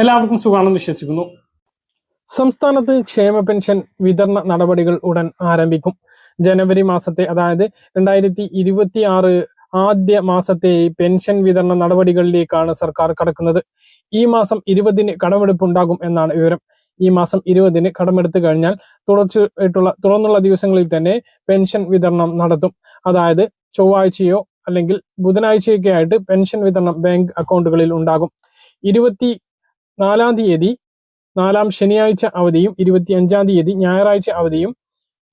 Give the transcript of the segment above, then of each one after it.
എല്ലാവർക്കും സുഖമാണെന്ന് വിശ്വസിക്കുന്നു. സംസ്ഥാനത്ത് ക്ഷേമ പെൻഷൻ വിതരണ നടപടികൾ ഉടൻ ആരംഭിക്കും. ജനുവരി മാസത്തെ അതായത് രണ്ടായിരത്തി ഇരുപത്തി ആറ് ആദ്യ മാസത്തെ പെൻഷൻ വിതരണ നടപടികളിലേക്കാണ് സർക്കാർ കടക്കുന്നത്. ഈ മാസം ഇരുപതിന് കടമെടുപ്പ് ഉണ്ടാകും എന്നാണ് വിവരം. ഈ മാസം ഇരുപതിന് കടമെടുത്തു കഴിഞ്ഞാൽ തുടർച്ചയായിട്ടുള്ള തുടർന്നുള്ള ദിവസങ്ങളിൽ തന്നെ പെൻഷൻ വിതരണം നടത്തും. അതായത് ചൊവ്വാഴ്ചയോ അല്ലെങ്കിൽ ബുധനാഴ്ചയൊക്കെ ആയിട്ട് പെൻഷൻ വിതരണം ബാങ്ക് അക്കൗണ്ടുകളിൽ ഉണ്ടാകും. ഇരുപത്തി നാലാം തീയതി നാലാം ശനിയാഴ്ച അവധിയും ഇരുപത്തി അഞ്ചാം തീയതി ഞായറാഴ്ച അവധിയും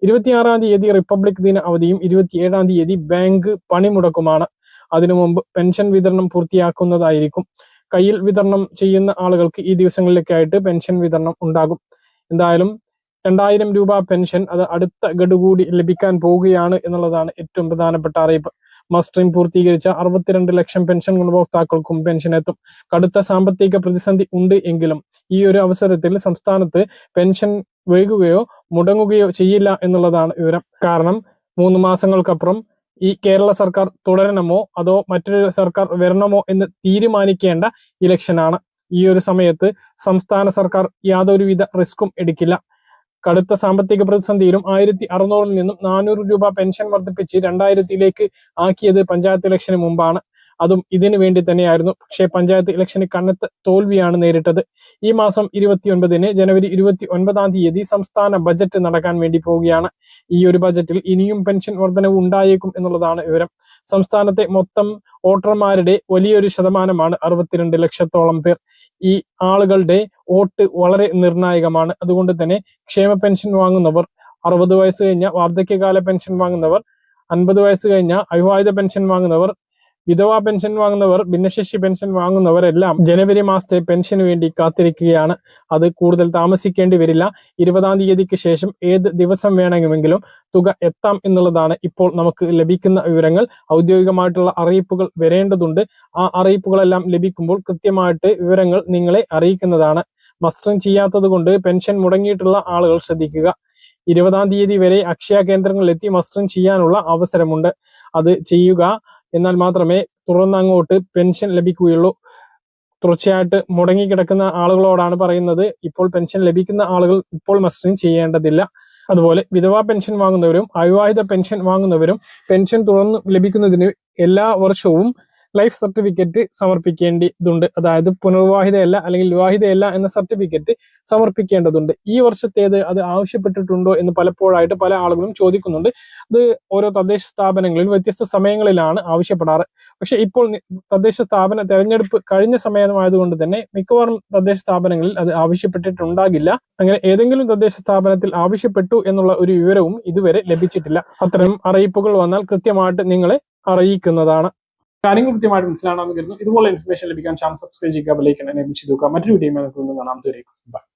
ഇരുപത്തിയാറാം തീയതി റിപ്പബ്ലിക് ദിന അവധിയും ഇരുപത്തിയേഴാം തീയതി ബാങ്ക് പണിമുടക്കുമാണ് അതിനു മുമ്പ് പെൻഷൻ വിതരണം പൂർത്തിയാക്കുന്നതായിരിക്കും. കയ്യിൽ വിതരണം ചെയ്യുന്ന ആളുകൾക്ക് ഈ ദിവസങ്ങളിലൊക്കെ ആയിട്ട് പെൻഷൻ വിതരണം ഉണ്ടാകും. എന്തായാലും രണ്ടായിരം രൂപ പെൻഷൻ അത് അടുത്ത ഗഡു കൂടി ലഭിക്കാൻ പോവുകയാണ് എന്നുള്ളതാണ് ഏറ്റവും പ്രധാനപ്പെട്ട അറിയിപ്പ്. മസ്റ്ററിംഗ് പൂർത്തീകരിച്ച അറുപത്തിരണ്ട് ലക്ഷം പെൻഷൻ ഗുണഭോക്താക്കൾക്കും പെൻഷൻ എത്തും കടുത്ത സാമ്പത്തിക പ്രതിസന്ധി ഉണ്ട് എങ്കിലും ഈ ഒരു അവസരത്തിൽ സംസ്ഥാനത്ത് പെൻഷൻ വൈകുകയോ മുടങ്ങുകയോ ചെയ്യില്ല എന്നുള്ളതാണ് വിവരം. കാരണം മൂന്ന് മാസങ്ങൾക്കപ്പുറം ഈ കേരള സർക്കാർ തുടരണമോ അതോ മറ്റൊരു സർക്കാർ വരണമോ എന്ന് തീരുമാനിക്കേണ്ട ഇലക്ഷനാണ്. ഈ ഒരു സമയത്ത് സംസ്ഥാന സർക്കാർ യാതൊരുവിധ റിസ്ക്കും എടുക്കില്ല. കടുത്ത സാമ്പത്തിക പ്രതിസന്ധിയിലും ആയിരത്തി അറുന്നൂറിൽ നിന്നും നാനൂറ് രൂപ പെൻഷൻ വർദ്ധിപ്പിച്ച് രണ്ടായിരത്തിയിലേക്ക് ആക്കിയത് പഞ്ചായത്ത് ഇലക്ഷന് മുമ്പാണ്. അതും ഇതിനു വേണ്ടി തന്നെയായിരുന്നു. പക്ഷേ പഞ്ചായത്ത് ഇലക്ഷന് കനത്ത തോൽവിയാണ് നേരിട്ടത്. ഈ മാസം ഇരുപത്തിയൊൻപതിന് ജനുവരി ഇരുപത്തി ഒൻപതാം തീയതി സംസ്ഥാന ബജറ്റ് നടക്കാൻ വേണ്ടി പോവുകയാണ്. ഈ ഒരു ബജറ്റിൽ ഇനിയും പെൻഷൻ വർധനവ് ഉണ്ടായേക്കും എന്നുള്ളതാണ് വിവരം. സംസ്ഥാനത്തെ മൊത്തം വോട്ടർമാരുടെ വലിയൊരു ശതമാനമാണ് അറുപത്തിരണ്ട് ലക്ഷത്തോളം പേർ. ഈ ആളുകളുടെ വോട്ട് വളരെ നിർണായകമാണ്. അതുകൊണ്ട് തന്നെ ക്ഷേമ പെൻഷൻ വാങ്ങുന്നവർ അറുപത് വയസ്സ് കഴിഞ്ഞ വാർദ്ധക്യകാല പെൻഷൻ വാങ്ങുന്നവർ അൻപത് വയസ്സ് കഴിഞ്ഞ അവിവാഹിത പെൻഷൻ വാങ്ങുന്നവർ വിധവാ പെൻഷൻ വാങ്ങുന്നവർ ഭിന്നശേഷി പെൻഷൻ വാങ്ങുന്നവരെല്ലാം ജനുവരി മാസത്തെ പെൻഷന് വേണ്ടി കാത്തിരിക്കുകയാണ്. അത് കൂടുതൽ താമസിക്കേണ്ടി വരില്ല. ഇരുപതാം തീയതിക്ക് ശേഷം ഏത് ദിവസം വേണമെങ്കിലും തുക എത്താം എന്നുള്ളതാണ് ഇപ്പോൾ നമുക്ക് ലഭിക്കുന്ന വിവരങ്ങൾ. ഔദ്യോഗികമായിട്ടുള്ള അറിയിപ്പുകൾ വരേണ്ടതുണ്ട്. ആ അറിയിപ്പുകളെല്ലാം ലഭിക്കുമ്പോൾ കൃത്യമായിട്ട് വിവരങ്ങൾ നിങ്ങളെ അറിയിക്കുന്നതാണ്. മസ്റ്ററിംഗ് ചെയ്യാത്തത് കൊണ്ട് പെൻഷൻ മുടങ്ങിയിട്ടുള്ള ആളുകൾ ശ്രദ്ധിക്കുക. ഇരുപതാം തീയതി വരെ അക്ഷയ കേന്ദ്രങ്ങളിൽ എത്തി മസ്റ്ററിംഗ് ചെയ്യാനുള്ള അവസരമുണ്ട്. അത് ചെയ്യുക. എന്നാൽ മാത്രമേ തുടർന്ന് അങ്ങോട്ട് പെൻഷൻ ലഭിക്കുകയുള്ളൂ. തുടർച്ചയായിട്ട് മുടങ്ങിക്കിടക്കുന്ന ആളുകളോടാണ് പറയുന്നത് ഇപ്പോൾ പെൻഷൻ ലഭിക്കുന്ന ആളുകൾ ഇപ്പോൾ മസ്റ്റിൻ ചെയ്യേണ്ടതില്ല. അതുപോലെ വിധവാ പെൻഷൻ വാങ്ങുന്നവരും അവിവാഹിത പെൻഷൻ വാങ്ങുന്നവരും പെൻഷൻ തുടർന്ന് ലഭിക്കുന്നതിന് എല്ലാ വർഷവും ലൈഫ് സർട്ടിഫിക്കറ്റ് സമർപ്പിക്കേണ്ടതുണ്ട്. അതായത് പുനർവാഹിതയല്ല അല്ലെങ്കിൽ വിവാഹിതയല്ല എന്ന സർട്ടിഫിക്കറ്റ് സമർപ്പിക്കേണ്ടതുണ്ട്. ഈ വർഷത്തേത് അത് ആവശ്യപ്പെട്ടിട്ടുണ്ടോ എന്ന് പലപ്പോഴായിട്ട് പല ആളുകളും ചോദിക്കുന്നുണ്ട്. അത് ഓരോ തദ്ദേശ സ്ഥാപനങ്ങളിൽ വ്യത്യസ്ത സമയങ്ങളിലാണ് ആവശ്യപ്പെടാറ്. പക്ഷെ ഇപ്പോൾ തദ്ദേശ സ്ഥാപന തെരഞ്ഞെടുപ്പ് കഴിഞ്ഞ സമയമായതുകൊണ്ട് തന്നെ മിക്കവാറും തദ്ദേശ സ്ഥാപനങ്ങളിൽ അത് ആവശ്യപ്പെട്ടിട്ടുണ്ടാകില്ല. അങ്ങനെ ഏതെങ്കിലും തദ്ദേശ സ്ഥാപനത്തിൽ ആവശ്യപ്പെട്ടു എന്നുള്ള ഒരു വിവരവും ഇതുവരെ ലഭിച്ചിട്ടില്ല. അത്തരം അറിയിപ്പുകൾ വന്നാൽ കൃത്യമായിട്ട് നിങ്ങളെ അറിയിക്കുന്നതാണ്. കാര്യങ്ങൾ കൃത്യമായിട്ട് മനസ്സിലാണെന്ന് കരുതുന്നു. ഇതുപോലെ ഇൻഫർമേഷൻ ലഭിക്കാൻ ചാനൽ സബ്സ്ക്രൈബ് ചെയ്യുക ബെലൈക്കൻ എന്നെ ചെയ്തു മറ്റൊരു വീഡിയോ കാണാം. ദൂരേക്കും ബൈ